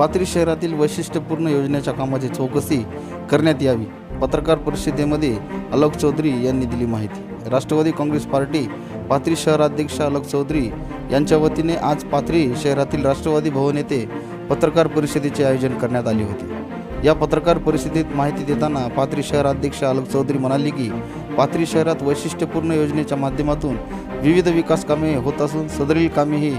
पाथरी शहरातील वैशिष्ट्यपूर्ण योजनेच्या कामाची चौकशी करण्यात यावी. पत्रकार परिषदेमध्ये अलोक चौधरी यांनी दिली माहिती. राष्ट्रवादी काँग्रेस पार्टी पाथरी शहराध्यक्ष अलोक चौधरी यांच्या वतीने आज पाथरी शहरातील राष्ट्रवादी भवन येथे पत्रकार परिषदेचे आयोजन करण्यात आले होते. या पत्रकार परिषदेत माहिती देताना पाथरी शहराध्यक्ष आलोक चौधरी म्हणाले की पाथरी शहरात वैशिष्ट्यपूर्ण योजनेच्या माध्यमातून विविध विकास कामे होत असून सदरील कामेही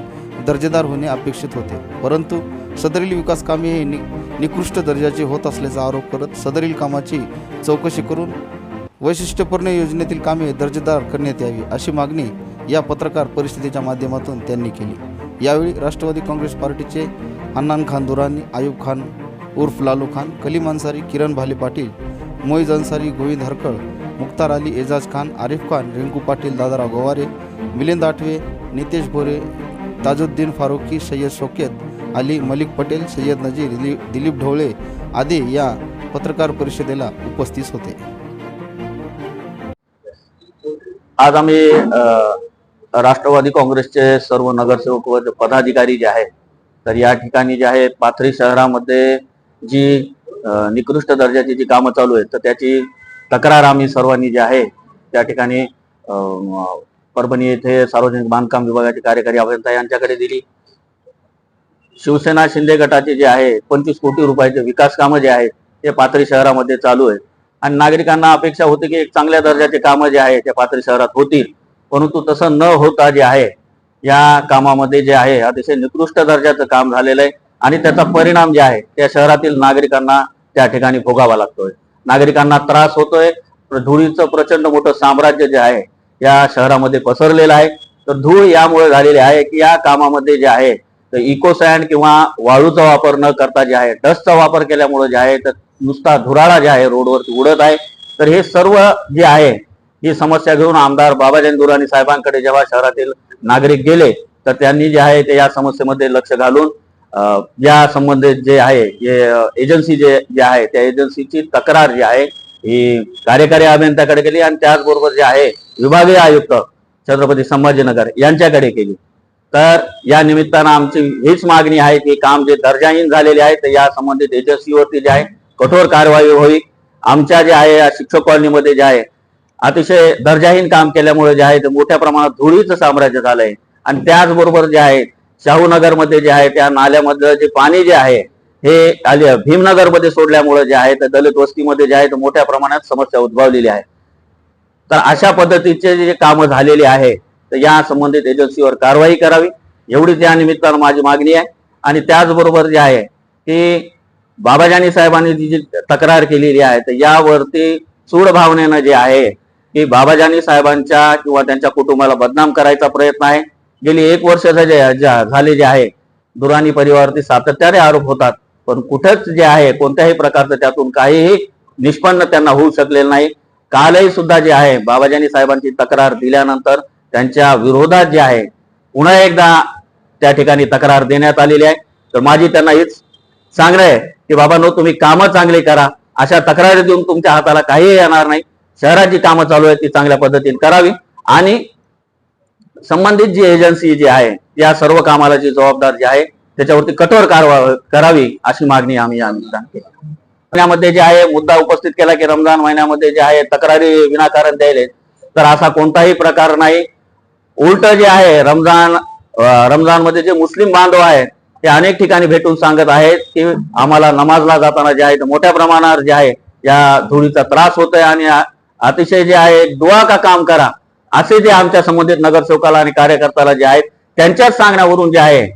दर्जेदार होणे अपेक्षित होते. परंतु सदरील विकास कामे हे नि निकृष्ट दर्जाचे होत असल्याचा आरोप करत सदरील कामाची चौकशी करून वैशिष्ट्यपूर्ण योजनेतील कामे दर्जेदार करण्यात यावी अशी मागणी या पत्रकार परिषदेच्या माध्यमातून त्यांनी केली. यावेळी राष्ट्रवादी काँग्रेस पार्टीचे अन्नान खान दुरानी आयुब खान उर्फ लालू खान कलीम अन्सारी किरण भाले पाटील मोईज अन्सारी गोविंद हरकळ मुख्तार अली एजाज खान आरिफ खान रिंकू पाटील दादाराव गवारे मिलिंद आठवे नितेश भोरे ताजुद्दीन फारुकी सय्यद शोकेत अली मलिक पटेल सय्यद नजीर दिलीप दिलीप ढवळे आदी या पत्रकार परिषदेला उपस्थित होते. आज आम्ही राष्ट्रवादी काँग्रेसचे सर्व नगरसेवक व पदाधिकारी जे आहेत तर या ठिकाणी जे आहे पाथरी शहरामध्ये जी निकृष्ट दर्जाची जी कामं चालू आहेत तर त्याची तक्रार आम्ही सर्वांनी जी आहे त्या ठिकाणी परभणी येथे सार्वजनिक बांधकाम विभागाचे कार्यकारी अभियंता यांच्याकडे दिली. शिवसेना शिंदे गटाचे जे आहे पंचवीस कोटी रुपयाचे विकास कामं जे आहेत ते पाथरी शहरामध्ये चालू आहेत. आणि नागरिकांना अपेक्षा होती की एक चांगल्या दर्जाचे कामं जे आहे त्या पाथरी शहरात होतील. परंतु तसं न होता जे आहे या कामामध्ये जे आहे अतिशय निकृष्ट दर्जाचं काम झालेलं आहे. आणि त्याचा परिणाम जे आहे त्या शहरातील नागरिकांना त्या ठिकाणी भोगावा लागतोय. नागरिकांना त्रास होतोय. धुळीचं प्रचंड मोठं साम्राज्य जे आहे या शहरामध्ये पसरलेलं आहे. तर धूळ यामुळे झालेली आहे की या कामामध्ये जे आहे तर इको किंवा वाळूचा वापर न करता जे आहे डस्टचा वापर केल्यामुळे जे आहे तर नुसता धुराळा जे आहे रोडवरती उडत आहे. तर हे सर्व जे आहे ही समस्या घेऊन आमदार बाबाजान दुराणी साहेबांकडे जेव्हा शहरातील नागरिक गेले तर त्यांनी जे आहे ते या समस्येमध्ये लक्ष घालून या संबंधित जे आहे जे एजन्सी जे जे आहे त्या एजन्सीची तक्रार जी आहे ही कार्यकारी अभियंत्याकडे केली आणि त्याचबरोबर जे आहे विभागीय आयुक्त छत्रपती संभाजीनगर यांच्याकडे केली. तर या निमित्तानं आमची हीच मागणी आहे की काम जे दर्जाहीन झालेले आहे तर या संबंधित एजन्सीवरती जे आहे कठोर कारवाई होईल आमच्या जे आहे या शिक्षक कॉलनीमध्ये जे आहे अतिशय दर्जाहीन काम केल्यामुळे जे आहे ते मोठ्या प्रमाणात धुळीचं साम्राज्य झालंय. आणि त्याचबरोबर जे आहे शाहूनगरमध्ये जे आहे त्या नाल्यामधलं जे पाणी जे आहे हे आली भीमनगरमध्ये सोडल्यामुळे जे आहे तर दलित वस्तीमध्ये जे आहे तर मोठ्या प्रमाणात समस्या उद्भवलेली आहे. तर अशा पद्धतीचे जे कामं झालेली आहे तर या संबंधित एजन्सीवर कारवाई करावी. एवढी त्या निमित्तानं माझी मागणी आहे. आणि त्याचबरोबर जे आहे की बाबाजानी साहेबांनी जी जी तक्रार केलेली आहे तर यावरती सूड भावनेनं जे आहे की बाबाजानी साहेबांच्या किंवा त्यांच्या कुटुंबाला बदनाम करायचा प्रयत्न आहे. गेली एक वर्षाचा जे झाले जे आहे दुराणी परिवारावरती सातत्याने आरोप होतात. पण कुठंच जे आहे कोणत्याही प्रकारचं त्यातून काहीही निष्पन्न त्यांना होऊ शकलेलं नाही. कालही सुद्धा जे आहे बाबाजानी साहेबांची तक्रार दिल्यानंतर त्यांच्या विरोधात जे आहे पुन्हा एकदा त्या ठिकाणी तक्रार देण्यात आलेली आहे. तर माझी त्यांना हीच सांगणं आहे की बाबा नो तुम्ही कामं चांगली करा. अशा तक्रारी देऊन तुमच्या हाताला काहीही येणार नाही. शहराची कामं चालू आहेत ती चांगल्या पद्धतीने करावी. आणि संबंधित जी एजन्सी जी आहे या सर्व कामाला जी जबाबदार जी आहे त्याच्यावरती कठोर कारवाई करावी अशी मागणी आम्ही या निमित्तानं जे आहे मुद्दा उपस्थित केला की रमजान महिन्यामध्ये जे आहे तक्रारी विनाकारण द्यायले तर असा कोणताही प्रकार नाही. उलट जे आहे रमजान रमजानमध्ये जे मुस्लिम बांधव आहेत ते अनेक ठिकाणी भेटून सांगत आहेत की आम्हाला नमाजला जाताना जे आहे ते मोठ्या प्रमाणावर जे आहे या धुळीचा त्रास होत आहे आणि अतिशय जे आहे दुआ का काम करा असे जे आमच्या संबंधित नगरसेवकाला आणि कार्यकर्त्याला जे आहेत त्यांच्याच सांगण्यावरून जे आहे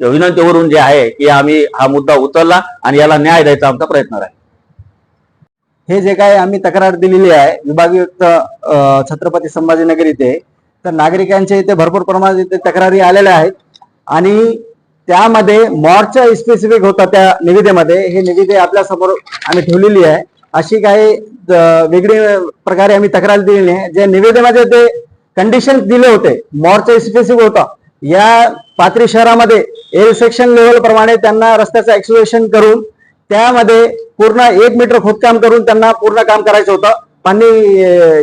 विनंतीवरून जे आहे की आम्ही हा मुद्दा उचलला आणि याला न्याय द्यायचा आमचा प्रयत्न आहे. हे जे काय आम्ही तक्रार दिलेली आहे विभागीय छत्रपती संभाजीनगर इथे तर नागरिकांच्या इथे भरपूर प्रमाणात इथे तक्रारी आलेल्या आहेत. आणि त्यामध्ये मॉर्चा स्पेसिफिक होता त्या निविदेमध्ये. हे निविदे आपल्यासमोर आम्ही ठेवलेली आहे. अशी काही वेगळी प्रकारे आम्ही तक्रार दिलेली आहे जे निवेदनामध्ये ते कंडिशन दिले होते मॉर्चा स्पेसिफिक होता. या पात्री शहरामध्ये एल सेक्शन लेवल प्रमाणे त्यांना रस्त्याचं एक्सप्लोरेशन करून त्यामध्ये पूर्ण एक मीटर खोदकाम करून त्यांना पूर्ण काम करायचं होतं. आणि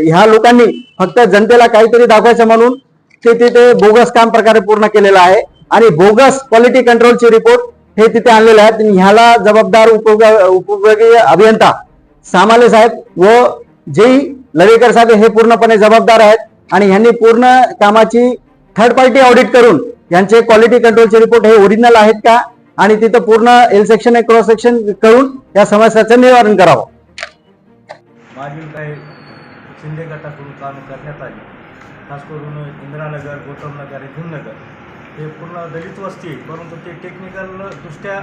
ह्या लोकांनी फक्त जनतेला काहीतरी दाखवायचं म्हणून ते तिथे बोगस काम प्रकारे पूर्ण केलेलं आहे. आणि बोगस क्वालिटी कंट्रोलची रिपोर्ट हे तिथे आणलेले आहेत ह्याला जबाबदार उपयोगी अभियंता सामाले साहेब व जे लवेकर साहेब हे पूर्णपणे जबाबदार आहेत. आणि ह्यांनी पूर्ण कामाची थर्ड पार्टी ऑडिट करून यांचे क्वालिटी कंट्रोलचे रिपोर्ट हे ओरिजिनल आहेत का? आणि तिथं पूर्ण एल सेक्शन क्रॉस सेक्शन करून या समस्याचं निवारण करावं. मागील शिंदे गटाकडून कामे करण्यात आली. खास करून इंदिरानगर गौतमनगर भीमनगर हे पूर्ण दलित वस्ती परंतु ते टेक्निकल दृष्ट्या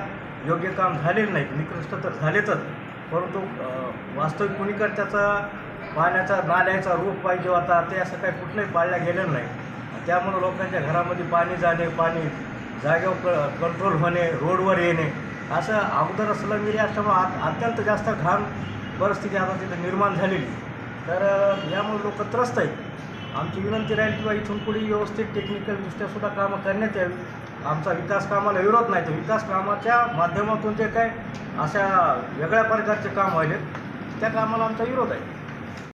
योग्य काम झालेलं नाही निकृष्ट तर झालेतच परंतु वास्तविक कुणीकडे त्याचा पाण्याचा नाल्याचा रूप पाहिजे होता ते असं काही कुठलंही पाळल्या गेलेलं नाही. त्यामुळं लोकांच्या घरामध्ये पाणी जाणे पाणी जागेवर क कंट्रोल होणे रोडवर येणे असं अगोदर असलं एरिया असल्यामुळे आ- अत्यंत जास्त घाण परिस्थिती आता तिथं निर्माण झालेली तर यामुळे लोक त्रस्त आहेत. आमची विनंती राहील किंवा इथून पुढे व्यवस्थित टेक्निकलदृष्ट्यासुद्धा कामं करण्यात यावी. आमचा विकास कामाला विरोध नाही. तर विकास कामाच्या माध्यमातून जे काय अशा वेगळ्या प्रकारचे काम व्हायलेत त्या कामाला आमचा विरोध आहे.